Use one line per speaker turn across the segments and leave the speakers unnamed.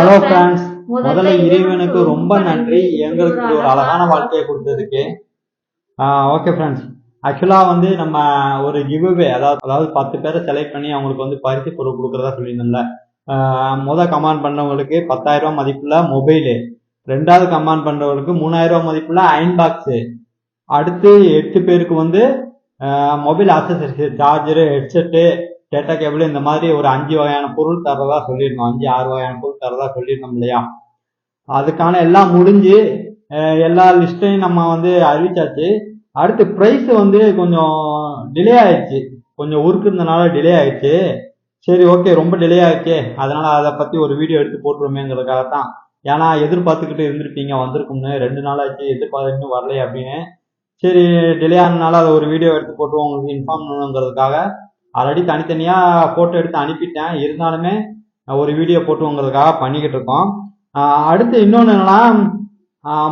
Hello friends முதல்ல இறைவனுக்கு ரொம்ப நன்றி. எங்களுக்கு ஒரு அழகான வாழ்க்கையை கொடுத்ததுக்கு. ஓகே ஃப்ரெண்ட்ஸ் ஆக்சுவலாக வந்து நம்ம ஒரு கிவ்வே அதாவது அதாவது பத்து பேரை செலக்ட் பண்ணி அவங்களுக்கு வந்து பரிசு பொருள் கொடுக்குறதா சொல்லியிருந்தோம்ல ஆஹ் முத கமெண்ட் பண்ணவங்களுக்கு பத்தாயிரம் ரூபாய் மதிப்புள்ள மொபைலு ரெண்டாவது கமெண்ட் பண்ணுறவங்களுக்கு மூணாயிரம் ரூபாய் மதிப்புள்ள அயன் பாக்ஸு அடுத்து எட்டு பேருக்கு வந்து mobile accessories charger headset data cable இந்த மாதிரி ஒரு அஞ்சு வகையான பொருள் தரதா சொல்லியிருந்தோம். அஞ்சு ஆறு வகையான பொருள் தரதா சொல்லியிருந்தோம் இல்லையா? அதுக்கான எல்லாம் முடிஞ்சு எல்லா லிஸ்ட்டையும் நம்ம வந்து அறிவிச்சாச்சு. அடுத்து ப்ரைஸ் வந்து கொஞ்சம் டிலே ஆயிடுச்சு. கொஞ்சம் உருக்குறதுனால இருந்தனால டிலே ஆயிடுச்சு. சரி ஓகே ரொம்ப டிலே ஆயிடுச்சு. அதனால அதை பத்தி ஒரு வீடியோ எடுத்து போட்டுருமேங்கிறதுக்காக தான் ஏன்னா எதிர்பார்த்துக்கிட்டு இருந்திருப்பீங்க வந்திருக்கும்னு. ரெண்டு நாள் ஆச்சு எதிர்பார்த்து வரலையே அப்படின்னு. சரி டிலே ஆனதுனால அதை ஒரு வீடியோ எடுத்து போட்டுருவோம் உங்களுக்கு இன்ஃபார்ம் பண்ணணுங்கிறதுக்காக. ஆல்ரெடி தனித்தனியாக ஃபோட்டோ எடுத்து அனுப்பிட்டேன். இருந்தாலுமே ஒரு வீடியோ போட்டுவோங்கிறதுக்காக பண்ணிக்கிட்டு இருக்கோம். அடுத்து இன்னொன்று என்னன்னா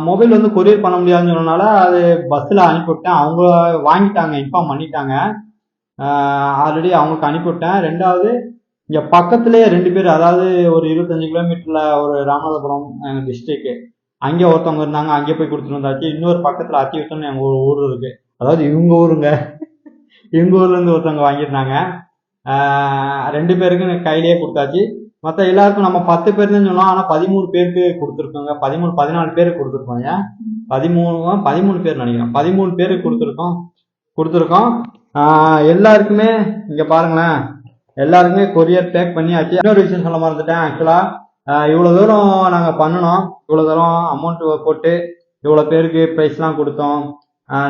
மொபைல் வந்து கொரியர் பண்ண முடியாதுன்னு சொன்னனால அது பஸ்ஸில் அனுப்பிவிட்டேன். அவங்க வாங்கிட்டாங்க இன்ஃபார்ம் பண்ணிட்டாங்க. ஆல்ரெடி அவங்களுக்கு அனுப்பிவிட்டேன். ரெண்டாவது இங்கே பக்கத்துலேயே ரெண்டு பேர் அதாவது ஒரு இருபத்தஞ்சு கிலோமீட்டரில் ஒரு ராமநாதபுரம் டிஸ்ட்ரிக்கு அங்கே ஒருத்தவங்க இருந்தாங்க அங்கே போய் கொடுத்துட்டு வந்தாச்சு. இன்னொரு பக்கத்தில் அத்திவிட்டம்னு எங்கள் ஊர் இருக்குது அதாவது இவங்க ஊருங்க. எங்கள் ஊர்லேருந்து ஒருத்தவங்க வாங்கியிருந்தாங்க. ரெண்டு பேருக்கு கையிலேயே கொடுத்தாச்சு. மற்ற எல்லாருக்கும் நம்ம பத்து பேர் தான் சொன்னோம். ஆனால் பதிமூணு பேருக்கு கொடுத்துருக்கோங்க. பதிமூணு பதினாலு பேருக்கு கொடுத்துருக்கோங்க பதிமூணு பதிமூணு பேர் நினைக்கிறேன். பதிமூணு பேருக்கு கொடுத்துருக்கோம். கொடுத்துருக்கோம். எல்லாருக்குமே இங்கே பாருங்களேன். எல்லாருக்குமே கொரியர் பேக் பண்ணியாச்சு. இன்னொரு விஷயம் சொல்ல மறந்துட்டேன். ஆக்சுவலாக இவ்வளோ தூரம் நாங்கள் பண்ணணும் இவ்வளோ தூரம் அமௌண்ட் போட்டு இவ்வளோ பேருக்கு ப்ரைஸ்லாம் கொடுத்தோம்.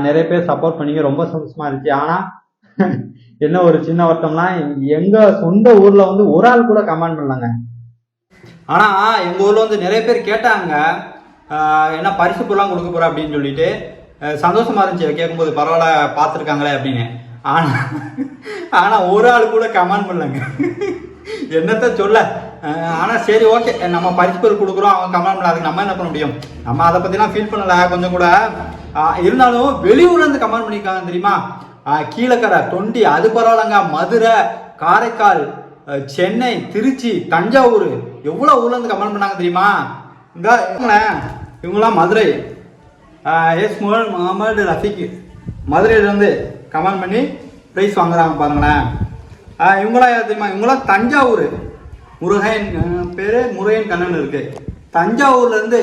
நிறைய பேர் சப்போர்ட் பண்ணிங்க ரொம்ப சந்தோஷமா இருந்துச்சு. ஆனால் என்ன ஒரு சின்ன வருத்தம்னா எங்க சொந்த ஊர்ல வந்து ஒரு ஆள் கூட கமெண்ட் பண்ணலங்க. ஆனா எங்க ஊர்ல வந்து நிறைய பேர் கேட்டாங்க என்ன பரிசு பொருளாம் கொடுக்க போற? அப்படின்னு சொல்லிட்டு சந்தோஷமா இருந்துச்சு. கேட்கும்போது பரவாயில்ல பார்த்துருக்காங்களே அப்படின்னு. ஆனா ஆனா ஒரு ஆள் கூட கமெண்ட் பண்ணலங்க. என்னத்த சொல்ல? ஆனால் ஆனா சரி ஓகே. நம்ம பரிசு பொருள் கொடுக்குறோம் அவங்க கமெண்ட் பண்ணல அதுக்கு நம்ம என்ன பண்ண முடியும்? நம்ம அதை பற்றிலாம் ஃபீல் பண்ணல கொஞ்சம் கூட. இருந்தாலும் வெளியூர்ல இருந்து கமெண்ட் பண்ணியிருக்காங்க தெரியுமா? ஆஹ் கீழக்கரை தொண்டி அது பரவாயில்லங்க மதுரை காரைக்கால் சென்னை திருச்சி தஞ்சாவூர். எவ்வளோ ஊர்லேருந்து கமெண்ட் பண்ணாங்க தெரியுமா? இங்க இவங்களாம் மதுரை. எஸ் முகல் முகமது ரஃபிக் மதுரையிலேருந்து கமெண்ட் பண்ணி ப்ரைஸ் வாங்குறாங்க பாருங்களேன். இவங்களாம் யார் தெரியுமா? இவங்களாம் தஞ்சாவூர். முருகன் பேர் முருகையன் முருகன் கண்ணன் இருக்குது தஞ்சாவூர்லேருந்து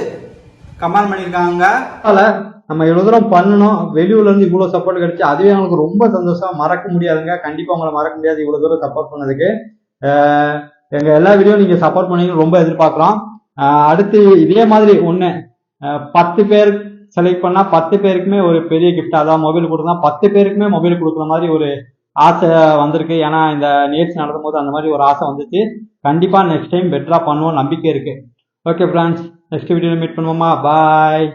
கமால் கமெண்ட் பண்ணியிருக்காங்க அதில் நம்ம இவ்வளோ தூரம் பண்ணணும். வெளியூர்ல இருந்து இவ்வளோ சப்போர்ட் கிடைச்சு அதுவே அவங்களுக்கு ரொம்ப சந்தோஷம். மறக்க முடியாதுங்க. கண்டிப்பாக உங்களை மறக்க முடியாது இவ்வளோ தூரம் சப்போர்ட் பண்ணதுக்கு. எங்கள் எங்க எல்லா வீடியோ நீங்க சப்போர்ட் பண்ணீங்கன்னு ரொம்ப எதிர்பார்க்குறோம். அடுத்து இதே மாதிரி ஒன்று பத்து பேர் செலக்ட் பண்ணா பத்து பேருக்குமே ஒரு பெரிய கிஃப்ட் அதான் மொபைல் கொடுத்தா பத்து பேருக்குமே மொபைல் கொடுக்குற மாதிரி ஒரு ஆசை வந்திருக்கு. ஏன்னா இந்த நேர்ஸ் நடத்தும் போது அந்த மாதிரி ஒரு ஆசை வந்துச்சு. கண்டிப்பா நெக்ஸ்ட் டைம் பெட்டரா பண்ணுவோம் நம்பிக்கை இருக்கு. ஓகே ஃப்ரெண்ட்ஸ் நெக்ஸ்ட் வீடியோவில் மீட் பண்ணுவோமா பாய்